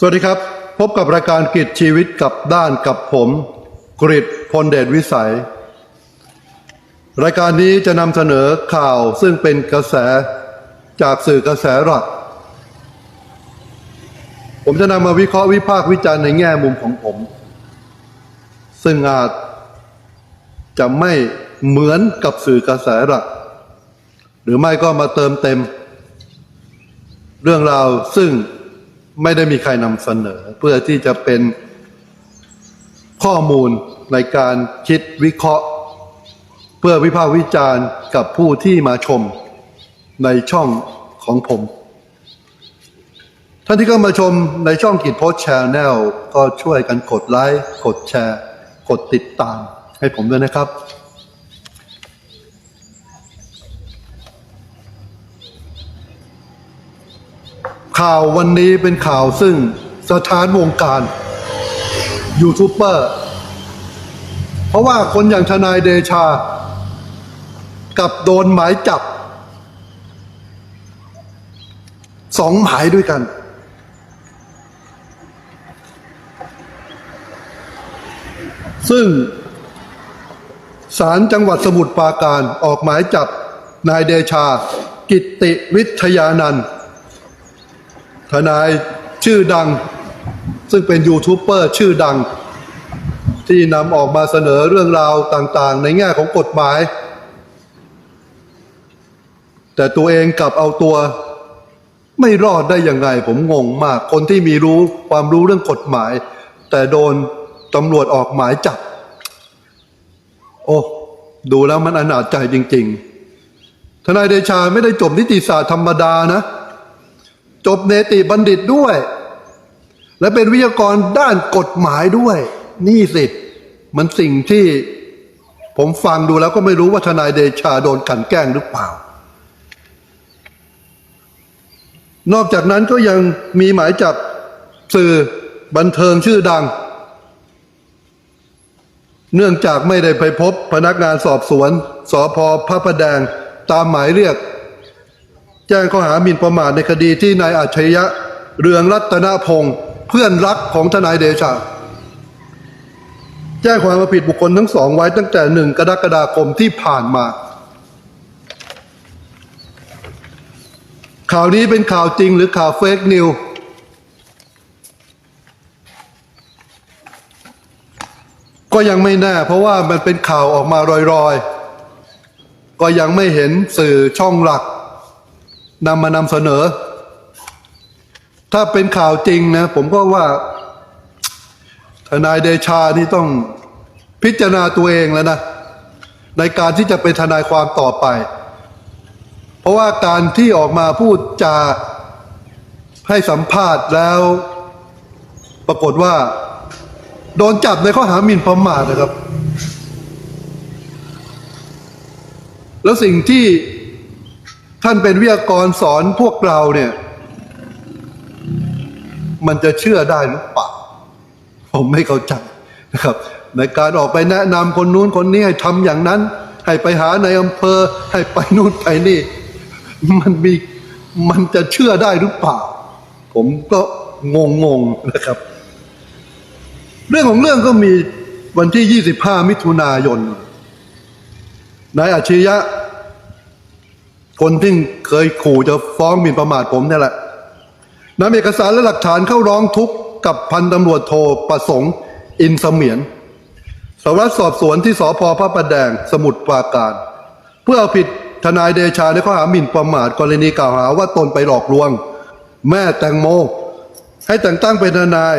สวัสดีครับ พบกับรายการกิจชีวิตกับด้านกับผม กริตพลเดชวิสัย รายการนี้จะนำเสนอข่าวซึ่งเป็นกระแสจากสื่อกระแสหลัก ผมจะนำมาวิเคราะห์วิพากษ์วิจารณ์ในแง่มุมของผม ซึ่งอาจจะไม่เหมือนกับสื่อกระแสหลัก หรือไม่ก็มาเติมเต็ม เรื่องราวซึ่ง ไม่ได้มีใครนำเสนอ เพื่อที่จะเป็นข้อมูลในการคิดวิเคราะห์ เพื่อวิพากษ์วิจารณ์กับผู้ที่มาชมในช่องของผม ท่านที่เข้ามาชมในช่องกิจโพสแชร์แนลก็ช่วยกันกดไลค์ กดแชร์ กดติดตามให้ผมด้วยนะครับ ข่าววันนี้เป็นข่าวซึ่งสถานวงการยูทูบเบอร์ เพราะว่าคนอย่างทนายเดชา กับโดนหมายจับสองหมายด้วยกัน ซึ่งศาลจังหวัดสมุทรปราการออกหมายจับนายเดชา กิตติวิทยานันท์ ทนายชื่อดัง ซึ่งเป็นยูทูบเบอร์ชื่อดัง ที่นำออกมาเสนอเรื่องราวต่างๆ ในแง่ของกฎหมาย แต่ตัวเองกลับเอาตัว ไม่รอดได้ยังไงผมงงมาก คนที่มีรู้ความรู้เรื่องกฎหมาย แต่โดนตำรวจออกหมายจับ โอ้ดูแล้วมันอนาจใจจริง ๆ ทนายเดชาไม่ได้จบนิติศาสตร์ธรรมดานะ จบเนติบัณฑิตด้วย และเป็นวิทยากรด้านกฎหมายด้วย นี่สิ มันสิ่งที่ผมฟังดูแล้วก็ไม่รู้ว่าทนายเดชาโดนกลันแกล้งหรือเปล่า นอกจากนั้นก็ยังมีหมายจับสื่อบันเทิงชื่อดัง เนื่องจากไม่ได้ไปพบพนักงานสอบสวนสอพพระประแดงตามหมายเรียก แจ้งข้อหาหมิ่นประมาทในคดีที่นายอัจฉริยะ เรืองรัตนพงศ์เพื่อนรักของทนายเดชา แจ้งความมาผิดบุคคลทั้งสองไว้ตั้งแต่หนึ่งกรกฎาคมที่ผ่านมา ข่าวนี้เป็นข่าวจริงหรือข่าวเฟกนิวก็ยังไม่แน่ เพราะว่ามันเป็นข่าวออกมารอยๆ ก็ยังไม่เห็นสื่อช่องหลัก นำมานำเสนอ ถ้าเป็นข่าวจริงนะ ผมก็ว่า ทนายเดชานี่ต้องพิจารณาตัวเองแล้วนะ ในการที่จะเป็นทนายความต่อไป เพราะว่าการที่ออกมาพูดจาให้สัมภาษณ์แล้ว ปรากฏว่า โดนจับในข้อหาหมิ่นประมาทนะครับ แล้วสิ่งที่ ท่านเป็นวิทยากรสอนพวกเราเนี่ย มันจะเชื่อได้หรือเปล่าผมไม่เข้าใจนะครับ ในการออกไปแนะนำคนนู้นคนนี้ให้ทำอย่างนั้น ให้ไปหาในอำเภอ ให้ไปนู่นไปนี่ มันมีมันจะเชื่อได้หรือเปล่า ผมก็งงงๆนะครับ เรื่องของเรื่องก็มีวันที่ 25 มิถุนายนนายอัจฉริยะ คนที่เคยขู่จะฟ้องหมิ่นประมาทผมเนี่ยแหละนำเอกสารและหลักฐานเข้าร้องทุกข์กับพันตำรวจโทประสงค์ อินเสมียนสารวัตรสอบสวนที่สพพระประแดงสมุทรปราการ เพื่อเอาผิดทนายเดชาในข้อหาหมิ่นประมาทกรณีกล่าวหาว่าตนไปหลอกลวง แม่แตงโม ให้แต่งตั้งเป็นทนาย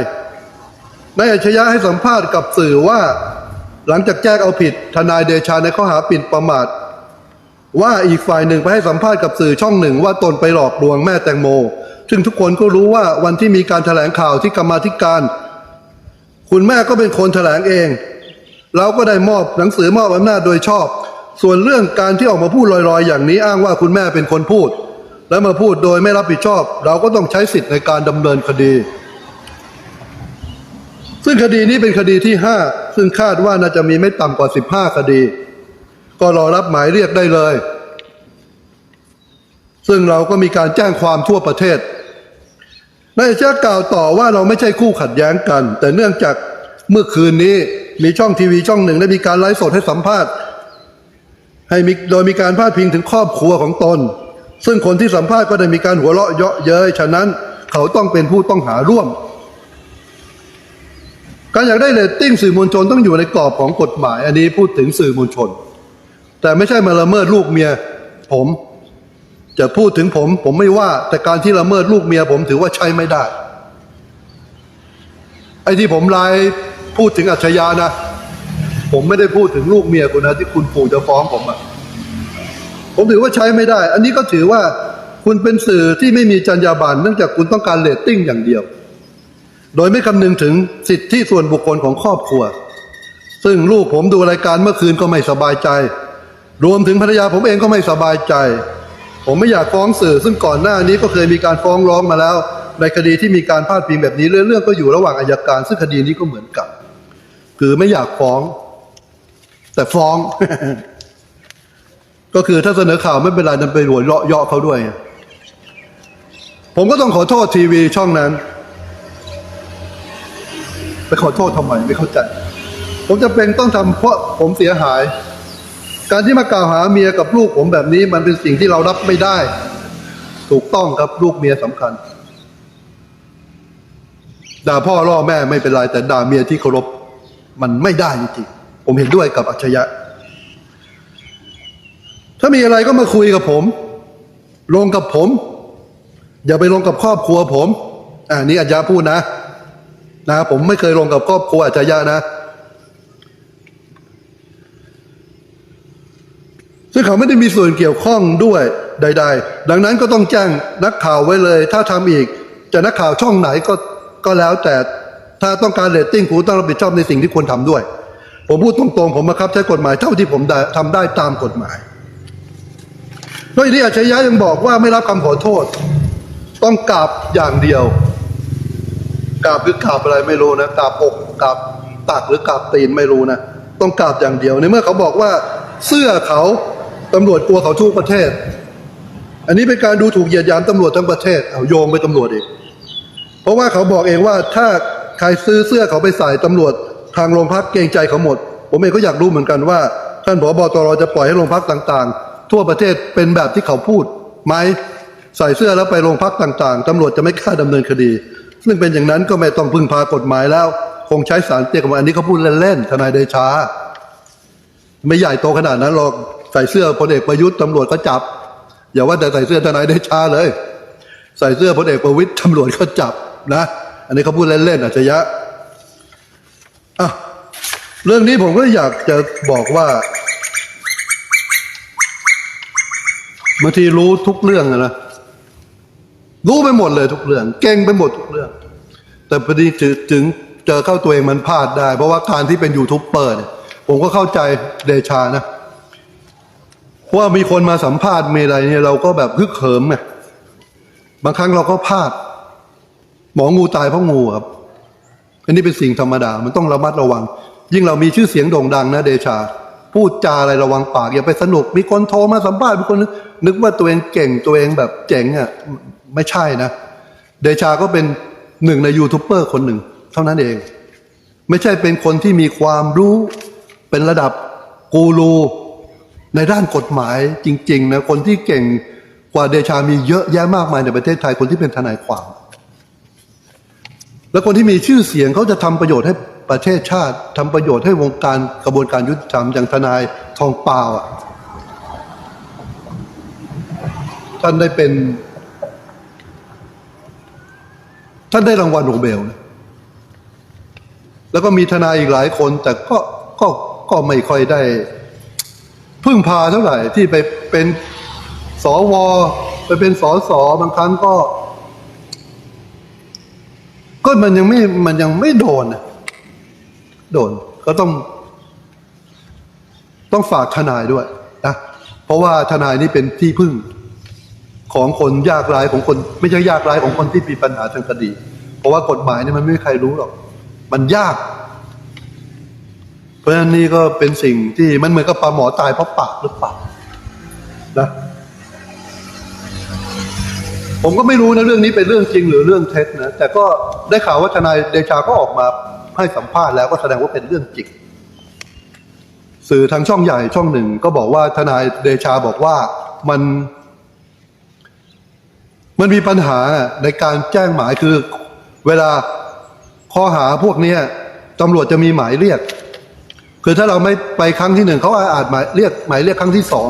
นายอัจฉริยะให้สัมภาษณ์กับสื่อว่า หลังจากแจ้งเอาผิดทนายเดชาในข้อหาปิ่นประมาท ว่าอีกฝ่ายหนึ่งไปให้สัมภาษณ์กับสื่อช่องหนึ่งว่าตนไปหลอกลวงแม่แตงโม ซึ่งทุกคนก็รู้ว่าวันที่มีการแถลงข่าวที่กรรมาธิการ คุณแม่ก็เป็นคนแถลงเอง เราก็ได้มอบหนังสือมอบอำนาจโดยชอบ ส่วนเรื่องการที่ออกมาพูดลอยๆ อย่างนี้อ้างว่าคุณแม่เป็นคนพูด และมาพูดโดยไม่รับผิดชอบ เราก็ต้องใช้สิทธิ์ในการดำเนินคดี ซึ่งคดีนี้เป็นคดีที่ 5 ซึ่งคาดว่าน่าจะมีไม่ต่ำกว่า 15 คดี ก็รอรับหมายเรียกได้เลย ซึ่งเราก็มีการแจ้งความทั่วประเทศนายเจ้ากล่าวต่อว่าเราไม่ใช่คู่ขัดแย้งกัน แต่เนื่องจากเมื่อคืนนี้มีช่องทีวีช่องหนึ่งได้มีการไลฟ์สดให้สัมภาษณ์ ให้มีโดยมีการพาดพิงถึงครอบครัวของตน ซึ่งคนที่สัมภาษณ์ก็ได้มีการหัวเราะเยาะเย้ยฉะนั้นเขาต้องเป็นผู้ต้องหาร่วม การอยากได้เรตติ้งสื่อมวลชนต้องอยู่ในกรอบของกฎหมาย อันนี้พูดถึงสื่อมวลชน แต่ไม่ใช่มาละเมิดลูกเมีย ผม จะพูดถึงผม ผมไม่ว่า แต่การที่ละเมิดลูกเมีย ผมถือว่าใช้ไม่ได้ ไอ้ที่ผมไลน์พูดถึงอัจฉริยะนะ ผมไม่ได้พูดถึงลูกเมียคุณนะที่คุณปู่จะฟ้องผมอะผมถือว่าใช้ไม่ได้ อันนี้ก็ถือว่าคุณเป็นสื่อที่ไม่มีจรรยาบรรณเนื่องจากคุณต้องการเรตติ้งอย่างเดียว โดยไม่คำนึงถึงสิทธิส่วนบุคคลของครอบครัว ซึ่งลูกผมดูรายการเมื่อคืนก็ไม่สบายใจ รวมถึงภรรยาผมเองก็ไม่สบายใจ ผมไม่อยากฟ้องสื่อ ซึ่งก่อนหน้านี้ก็เคยมีการฟ้องร้องมาแล้ว ในคดีที่มีการพาดพิงแบบนี้เรื่องก็อยู่ระหว่างอายการ ซึ่งคดีนี้ก็เหมือนกัน คือไม่อยากฟ้อง แต่ฟ้อง ก็คือถ้าเสนอข่าวไม่เป็นไรนันไปหัวเราะเยาะเขาด้วย ผมก็ต้องขอโทษทีวีช่องนั้นไปขอโทษทำไมไม่เข้าใจ ผมจะเป็นต้องทำเพราะผมเสียหาย การที่มากล่าวหาเมียกับลูกผมแบบนี้ มันเป็นสิ่งที่เรารับไม่ได้ ถูกต้องครับลูกเมียสำคัญ ด่าพ่อล่อแม่ไม่เป็นไร แต่ด่าเมียที่เคารพมันไม่ได้จริงๆผมเห็นด้วยกับอัจฉริยะ ถ้ามีอะไรก็มาคุยกับผม ลงกับผม อย่าไปลงกับครอบครัวผมอ่านี่อาจารย์พูดนะ นะ ผมไม่เคยลงกับครอบครัวอาจารย์นะ ซึ่งเขาไม่ได้มีส่วนเกี่ยวข้องด้วยใด ๆ ดังนั้นก็ต้องแจ้งนักข่าวไว้เลย ถ้าทำอีกจะนักข่าวช่องไหนก็ก็แล้วแต่ถ้าต้องการเรตติ้งคุณต้องรับผิดชอบในสิ่งที่ควรทำด้วย ผมพูดตรงๆ ผมบังคับใช้กฎหมายเท่าที่ผมได้ทำได้ตามกฎหมายนอกจากนี้อาชญะยังบอกว่าไม่รับคำขอโทษ ต้องกราบอย่างเดียวกราบหรือกราบอะไรไม่รู้นะกราบอกกราบตักหรือกราบตีนไม่รู้นะต้องกราบอย่างเดียวในเมื่อเขาบอกว่าเสื้อเขา ตำรวจกลัวเขาทุกประเทศ อันนี้เป็นการดูถูกเหยียดหยามตำรวจทั้งประเทศเอาโยงไปตำรวจอีก เพราะว่าเขาบอกเองว่าถ้าใครซื้อเสื้อเขาไปใส่ตำรวจทางโรงพักเกรงใจเขาหมด ผมเองก็อยากรู้เหมือนกันว่าท่านผบตรจะปล่อยให้โรงพักต่างๆ ทั่วประเทศเป็นแบบที่เขาพูดไหมใส่เสื้อแล้วไปโรงพักต่างๆตำรวจจะไม่กล้าดำเนินคดี ซึ่งเป็นอย่างนั้นก็ไม่ต้องพึ่งพากฎหมายแล้ว คงใช้สารเตี้ยกับอันนี้เขาพูดเล่นๆทนายเดชา ไม่ใหญ่โตขนาดนั้นหรอก ใส่เสื้อพลเอกประยุทธ์ตำรวจก็จับ อย่าว่าแต่ใส่เสื้อทนายเดชาเลย ใส่เสื้อพลเอกประวิตยตำรวจก็จับนะ อันนี้เขาพูดเล่นๆอาชญะอะเรื่องนี้ผมก็อยากจะบอกว่าบางทีรู้ทุกเรื่องนะรู้ไปหมดเลยทุกเรื่อง เก่งไปหมดทุกเรื่อง แต่พอดีถึงถึงเจอเข้าตัวเองมันพลาดได้ เพราะว่าการที่เป็นยูทูบเบอร์เนี่ยผมก็เข้าใจเดชานะเพราะ ว่ามีคนมาสัมภาษณ์เมไรเนี่ยเราก็แบบฮึกเหิมไงบางครั้งเราก็พลาด หมองูตายเพราะงูครับ อันนี้เป็นสิ่งธรรมดา มันต้องระมัดระวัง ยิ่งเรามีชื่อเสียงโด่งดังนะเดชา พูดจาอะไรระวังปาก อย่าไปสนุก มีคนโทรมาสัมภาษณ์มีคนนึกนึกว่าตัวเองเก่งตัวเองแบบเจ๋งอะไม่ใช่นะ เดชาก็เป็นหนึ่งในยูทูบเบอร์คนหนึ่ง เท่านั้นเอง ไม่ใช่เป็นคนที่มีความรู้ เป็นระดับกูรู ในด้านกฎหมายจริงๆนะคนที่เก่งกว่าเดชามีเยอะแยะมากมายในประเทศไทยคนที่เป็นทนายความ แล้วคนที่มีชื่อเสียงเขาจะทำประโยชน์ให้ประเทศชาติทำประโยชน์ให้วงการกระบวนการยุติธรรมอย่างทนายทองเปล่าท่านได้เป็น ท่านได้รางวัลโนเบลนะแล้วก็มีทนายอีกหลายคน แต่ก็ก็ก็ไม่ค่อยได้ พึ่งพาเท่าไหร่ที่ไปเป็นสวไปเป็นสสบางครั้งก็ ก็มันยังไม่มันยังไม่โดนโดนก็ต้อง ต้องฝากทนายด้วยนะเพราะว่าทนายนี่เป็นที่พึ่งของคนยากไร้ของคน ไม่ใช่ยากไร้ของคนที่มีปัญหาทางคดี เพราะว่ากฎหมายนี่มันไม่มีใครรู้หรอก มันยาก ราะฉะนั้นนี่ก็เป็นสิ่งที่มันเหมือนกับปลาหมอตายเพราะปากหรือเปล่านะผมก็ไม่รู้นะเรื่องนี้เป็นเรื่องจริงหรือเรื่องเท็จนะแต่ก็ได้ข่าวว่าทนายเดชาก็ออกมาให้สัมภาษณ์แล้วก็แสดงว่าเป็นเรื่องจริงสื่อทางช่องใหญ่ช่องหนึ่ง ก็บอกว่าทนายเดชาบอกว่ามันมันมีปัญหาในการแจ้งหมายคือ เวลาข้อหาพวกนี้ตำรวจจะมีหมายเรียก คือถ้าเราไม่ไปครั้งที่หนึ่งเขาอาจหมายเรียกหมายเรียกครั้งที่สอง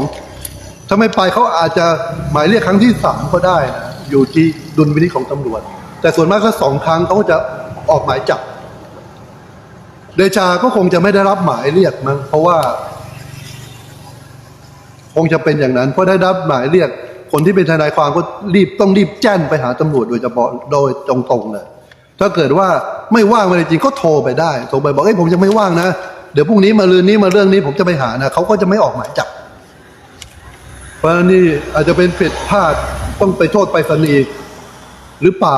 ถ้าไม่ไปเขาอาจจะหมายเรียกครั้งที่สามก็ได้นะอยู่ที่ดุลพินิจของตำรวจ แต่ส่วนมากก็สองครั้งเขาจะออกหมายจับ เดชาก็คงจะไม่ได้รับหมายเรียกมั้งเพราะว่า คงจะเป็นอย่างนั้น เพราะได้รับหมายเรียก คนที่เป็นทนายความก็รีบต้องรีบแจ้งไปหาตำรวจโดยเฉพาะโดยตรงๆเลยถ้าเกิดว่าไม่ว่างมาจริงก็โทรไปได้โทรไปบอกเอ้ยผมจะไม่ว่างนะ ดี๋ยวพรุ่งนี้มาลืนนี้มาเรื่องนี้ผมจะไปหานะเขาก็จะไม่ออกหมายจับ เพราะนี่อาจจะเป็นผิดพลาดต้องไปโทษไปสนีหรือเปล่า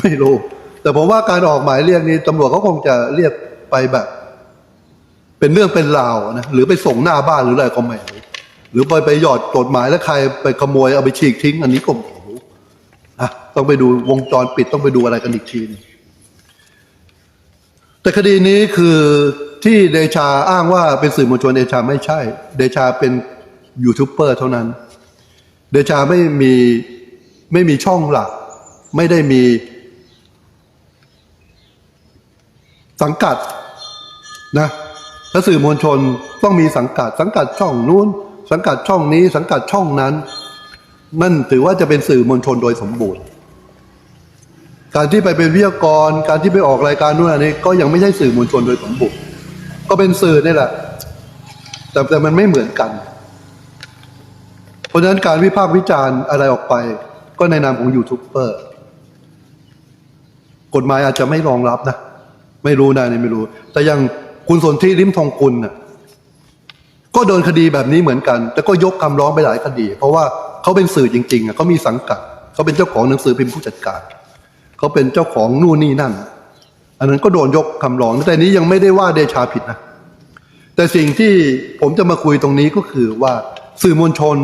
ไม่รู้ แต่ผมว่าการออกหมายเรียกนี้ตำรวจเขาคงจะเรียกไปแบบ เป็นเรื่องเป็นราวนะหรือไปส่งหน้าบ้านหรืออะไรก็ไม่รู้หรือไปไปหยอดจดหมายแล้วใครไปขโมยเอาไปฉีกทิ้ง อันนี้ก็ไม่รู้นะต้องไปดูวงจรปิดต้องไปดูอะไรกันอีกทีหนึง แต่คดีนี้คือที่เดชาอ้างว่าเป็นสื่อมวลชนเดชาไม่ใช่ เดชาเป็นยูทูบเบอร์เท่านั้น เดชาไม่มีไม่มีช่องหลัก ไม่ได้มี สังกัดนะและสื่อมวลชนต้องมีสังกัด สังกัดช่องนู้น สังกัดช่องนี้ สังกัดช่องนั้น นั่นถือว่าจะเป็นสื่อมวลชนโดยสมบูรณ์ การที่ไปเป็นวิทยากร การที่ไปออกรายการนู่นอันนี้ ก็ยังไม่ใช่สื่อมวลชนโดยสมบูรณ์ก็เป็นสื่อนี่แหละ แต่แต่มันไม่เหมือนกัน เพราะฉะนั้นการวิพากษ์วิจารณ์อะไรออกไป ก็ในนามของยูทูบเบอร์กฎหมายอาจจะไม่รองรับนะไม่รู้นะนี่ไม่รู้ แต่อยังคุณสนที่ริมทองกุลน่ะก็โดนคดีแบบนี้เหมือนกัน แต่ก็ยกคำร้องไปหลายคดี เพราะว่าเขาเป็นสื่อจริงๆอะเขามีสังกัดเขาเป็นเจ้าของหนังสือพิมพ์ผู้จัดการ เขาเป็นเจ้าของนู่นนี่นั่น อันนั้นก็โดนยกคำร้องแต่นี้ยังไม่ได้ว่าเดชาผิดนะ แต่สิ่งที่ผมจะมาคุยตรงนี้ก็คือว่าสื่อมวลชน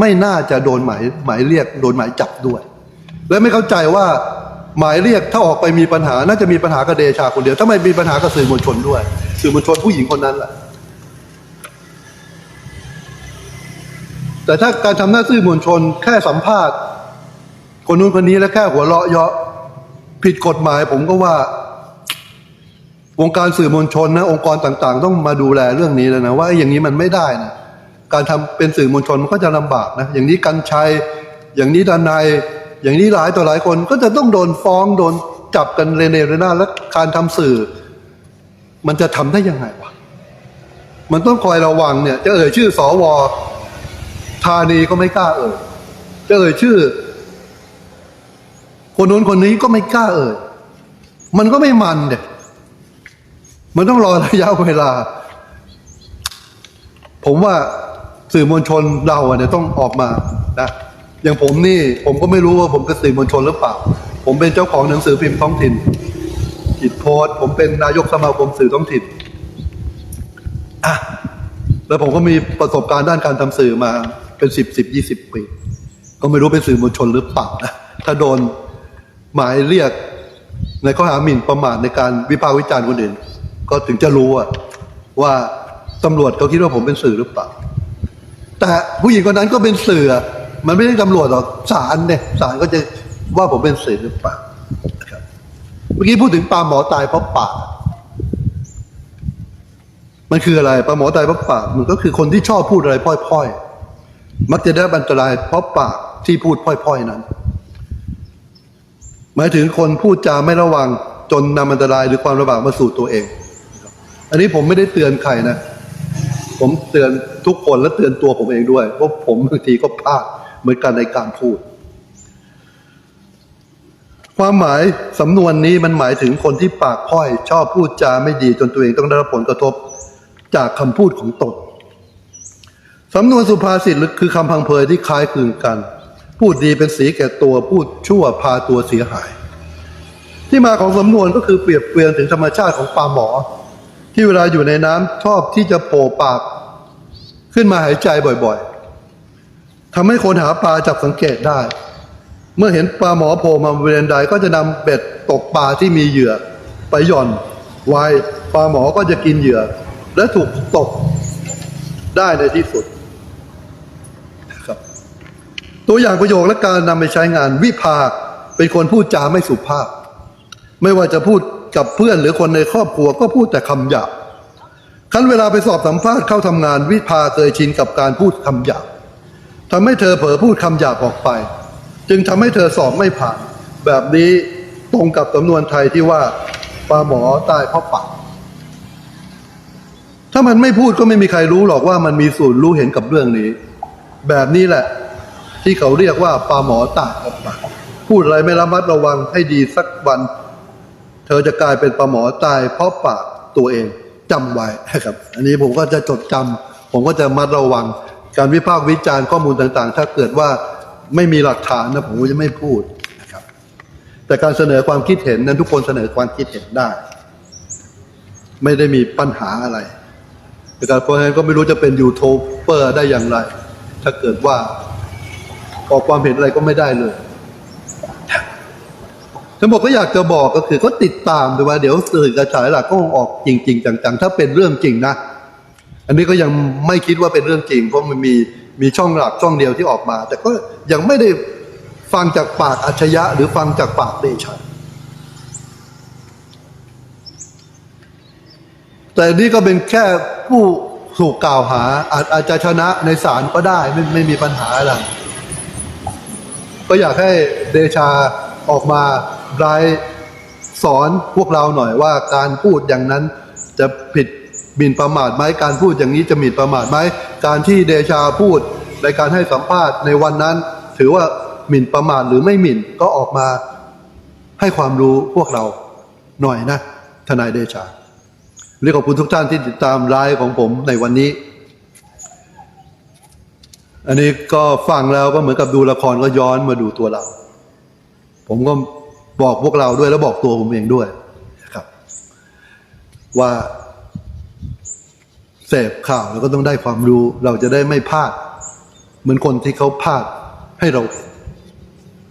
ไม่น่าจะโดนหมายหมายเรียกโดนหมายจับด้วย และไม่เข้าใจว่าหมายเรียกถ้าออกไปมีปัญหา น่าจะมีปัญหากับเดชาคนเดียวถ้าไมมีปัญหากับสื่อมวลชนด้วย สื่อมวลชนผู้หญิงคนนั้นแหละแต่ถ้าการทำหน้าสื่อมวลชนแค่สัมภาษณ์ คนนู้นคนนี้แล้วแค่หัวเราะเยาะ ผิดกฎหมายผมก็ว่า วงการสื่อมวลชนนะองค์กรต่างๆ ต้องมาดูแลเรื่องนี้แล้วนะว่าอย่างนี้มันไม่ได้นะการทำเป็นสื่อมวลชนมันก็จะลำบากนะอย่างนี้กันชัย อย่างนี้ดานายอย่างนี้หลายต่อหลายคนก็จะต้องโดนฟ้องโดนจับกันเรเนเรนาแล้วการทำสื่อ มันจะทำได้ยังไงวะมันต้องคอยระวังเนี่ย จะเอ่ยชื่อสวธานีก็ไม่กล้าเอ่ยจะเอ่ยชื่อ คนนู้นคนนี้ก็ไม่กล้าเอ่ย มันก็ไม่มันเด็กมันต้องรอระยะเวลา ผมว่าสื่อมวลชนเราเนี่ยต้องออกมานะอย่างผมนี่ ผมก็ไม่รู้ว่าผมเป็นสื่อมวลชนหรือเปล่า ผมเป็นเจ้าของหนังสือพิมพ์ท้องถิ่นจิตโพสผมเป็นนายกสมาคมสื่อท้องถิ่นอะแล้วผมก็มีประสบการณ์ด้านการทำสื่อมาเป็นสิบสิบยี่สิบปี ก็ไม่รู้เป็นสื่อมวลชนหรือเปล่านะถ้าโดน หมายเรียกในข้อหาหมิ่นประมาทในการวิพากษ์วิจารณ์คนอื่น ก็ถึงจะรู้ว่าตำรวจเขาคิดว่าผมเป็นสื่อหรือเปล่า แต่ผู้หญิงคนนั้นก็เป็นสื่อ มันไม่ได้ตำรวจหรอกศาลเนี่ยศาลก็จะว่าผมเป็นสื่อหรือเปล่าเมื่อกี้พูดถึงปลาหมอตายเพราะปากมันคืออะไรปลาหมอตายเพราะปากมันก็คือคนที่ชอบพูดอะไรพ่อยๆ มักจะได้รับอันตรายเพราะปากที่พูดพ่อยๆนั้น หมายถึงคนพูดจาไม่ระวังจนนำอันตรายหรือความลำบากมาสู่ตัวเอง อันนี้ผมไม่ได้เตือนใครนะ ผมเตือนทุกคนและเตือนตัวผมเองด้วยเพราะผมบางทีก็พลาดเหมือนกันในการพูด ความหมายสำนวนนี้มันหมายถึงคนที่ปากพ้อย ชอบพูดจาไม่ดีจนตัวเองต้องได้รับผลกระทบจากคำพูดของตนสำนวนสุภาษิตคือคำพังเพยที่คล้ายคลึงกัน พูดดีเป็นสีแก่ตัวพูดชั่วพาตัวเสียหาย ที่มาของสำนวนก็คือเปรียบเปรียนถึงธรรมชาติของปลาหมอ ที่เวลาอยู่ในน้ำชอบที่จะโผล่ปาก ขึ้นมาหายใจบ่อยๆทำให้คนหาปลาจับสังเกตได้ เมื่อเห็นปลาหมอโผล่มาบริเวณใดก็จะนำเบ็ดตกปลาที่มีเหยื่อ ไปหย่อนไว้ปลาหมอก็จะกินเหยื่อ และถูกตกได้ในที่สุด ตัวอย่างประโยคและการนำไปใช้งานวิภาเป็นคนพูดจาไม่สุภาพ ไม่ว่าจะพูดกับเพื่อนหรือคนในครอบครัวก็พูดแต่คำหยาบครั้นเวลาไปสอบสัมภาษณ์เข้าทำงานวิภาเคยชินกับการพูดคำหยาบทำให้เธอเผลอพูดคำหยาบออกไป จึงทำให้เธอสอบไม่ผ่าน แบบนี้ตรงกับสำนวนไทยที่ว่าปลาหมอตายเพราะปากถ้ามันไม่พูดก็ไม่มีใครรู้หรอกว่ามันมีส่วนรู้เห็นกับเรื่องนี้ แบบนี้แหละ ที่เขาเรียกว่าปลาหมอตายเพราะปากพูดอะไรไม่ระมัดระวังให้ดีสักวัน เธอจะกลายเป็นปลาหมอตาย เพราะปากตัวเองจำไว้ครับ อันนี้ผมก็จะจดจำผมก็จะมัดระวัง การวิพากษ์วิจารณ์ข้อมูลต่างๆ ถ้าเกิดว่าไม่มีหลักฐานนะผมก็จะไม่พูดนะครับ แต่การเสนอความคิดเห็นนั้นทุกคนเสนอความคิดเห็นได้ ไม่ได้มีปัญหาอะไรแต่การเพราะฉะนั้นก็ไม่รู้จะเป็นยูทูบเบอร์ได้อย่างไร ถ้าเกิดว่า ออกความเห็นอะไรก็ไม่ได้เลยทั้งหมดก็อยากจะบอกก็คือก็ติดตามดูว่าเดี๋ยวสื่อกระจายหลักก็คงออกจริง ๆ จัง ๆ ถ้าเป็นเรื่องจริงนะ อันนี้ก็ยังไม่คิดว่าเป็นเรื่องจริง เพราะมันมีมีช่องหลักช่องเดียวที่ออกมา แต่ก็ยังไม่ได้ฟังจากปากอัจฉริยะหรือฟังจากปากเดชะแต่นี่ก็เป็นแค่ผู้ถูกกล่าวหาอาจอาจจะชนะในศาลก็ได้ไม่ไม่มีปัญหาอะไร ก็อยากให้เดชาออกมาไลฟ์สอนพวกเราหน่อยว่าการพูดอย่างนั้นจะผิดหมิ่นประมาทไหมการพูดอย่างนี้จะหมิ่นประมาทไหมการที่เดชาพูดในการให้สัมภาษณ์ในวันนั้น ถือว่าหมิ่นประมาทหรือไม่หมิ่นก็ออกมาให้ความรู้พวกเราหน่อยนะทนายเดชาเรียกขอบคุณทุกท่านที่ติดตามไลฟ์ของผมในวันนี้ อันนี้ก็ฟังแล้วก็เหมือนกับดูละครก็ย้อนมาดูตัวเรา ผมก็บอกพวกเราด้วยแล้วบอกตัวผมเองด้วยนะครับ ว่าเสพข่าวแล้วก็ต้องได้ความรู้ เราจะได้ไม่พลาด เหมือนคนที่เขาพลาดให้เราเห็น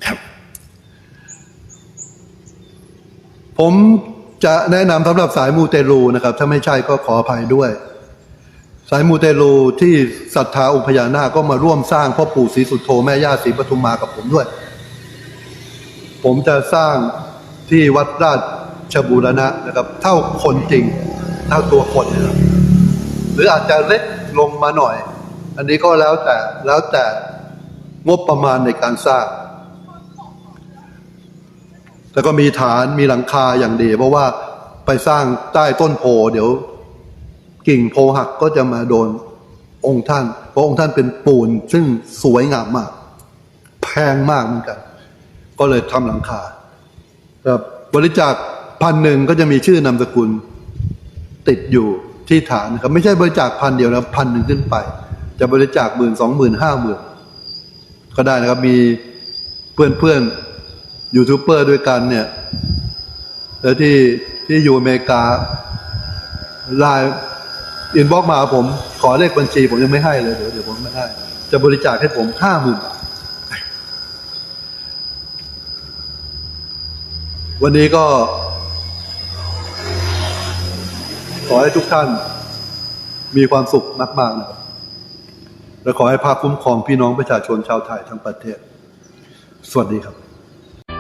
ครับผมจะแนะนำสำหรับสายมูเตลูนะครับ ถ้าไม่ใช่ก็ขออภัยด้วย สายมูเตลูที่ศรัทธาองค์พญานาคก็มาร่วมสร้างพ่อปู่ศรีสุโธแม่ย่าศรีปทุมมากับผมด้วย ผมจะสร้างที่วัดราชบูรณะนะครับ เท่าคนจริง เท่าตัวคนนะครับหรืออาจจะเล็กลงมาหน่อย อันนี้ก็แล้วแต่แล้วแต่งบประมาณในการสร้างแล้วก็มีฐานมีหลังคาอย่างดีเพราะว่าไปสร้างใต้ต้นโพเดี๋ยว กิ่งโพหักก็จะมาโดนองค์ท่าน เพราะองค์ท่านเป็นปูนซึ่งสวยงามมาก แพงมากเหมือนกัน ก็เลยทำหลังคาครับบริจาคพันหนึ่งก็จะมีชื่อนามสกุลติดอยู่ที่ฐานนะครับ ไม่ใช่บริจาคพันเดียวนะพันหนึ่งขึ้นไป จะบริจาคหมื่นสองหมื่นห้าหมื่นก็ได้นะครับมีเพื่อนเพื่อนๆยูทูบเบอร์ด้วยกันเนี่ย แล้วที่ที่อยู่อเมริกาไลน์ อินบ็อกมาผมขอเลขบัญชี ผมยังไม่ให้เลยเดี๋ยวเดี๋ยวผมไม่ให้ จะบริจาคให้ผมห้าหมื่นบาทวันนี้ก็ ขอให้ทุกท่านมีความสุขมากๆนะครับและขอให้ภาคคุ้มครองพี่น้องประชาชนชาวไทยทั้งประเทศ สวัสดีครับ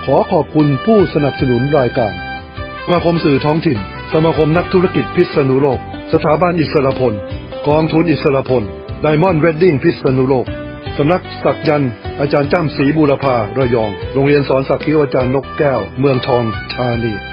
ขอขอบคุณผู้สนับสนุนรายการสมาคมสื่อท้องถิ่น สมาคมนักธุรกิจพิษณุโลก สถาบันอิสรพล กองทุนอิสรพล ไดมอนด์เวดดิ้งพิษณุโลก สำนักศักยันต์อาจารย์จ้ำศรีบูรพาระยอง โรงเรียนสอนสักคิวอาจารย์นกแก้ว เมืองทองธานี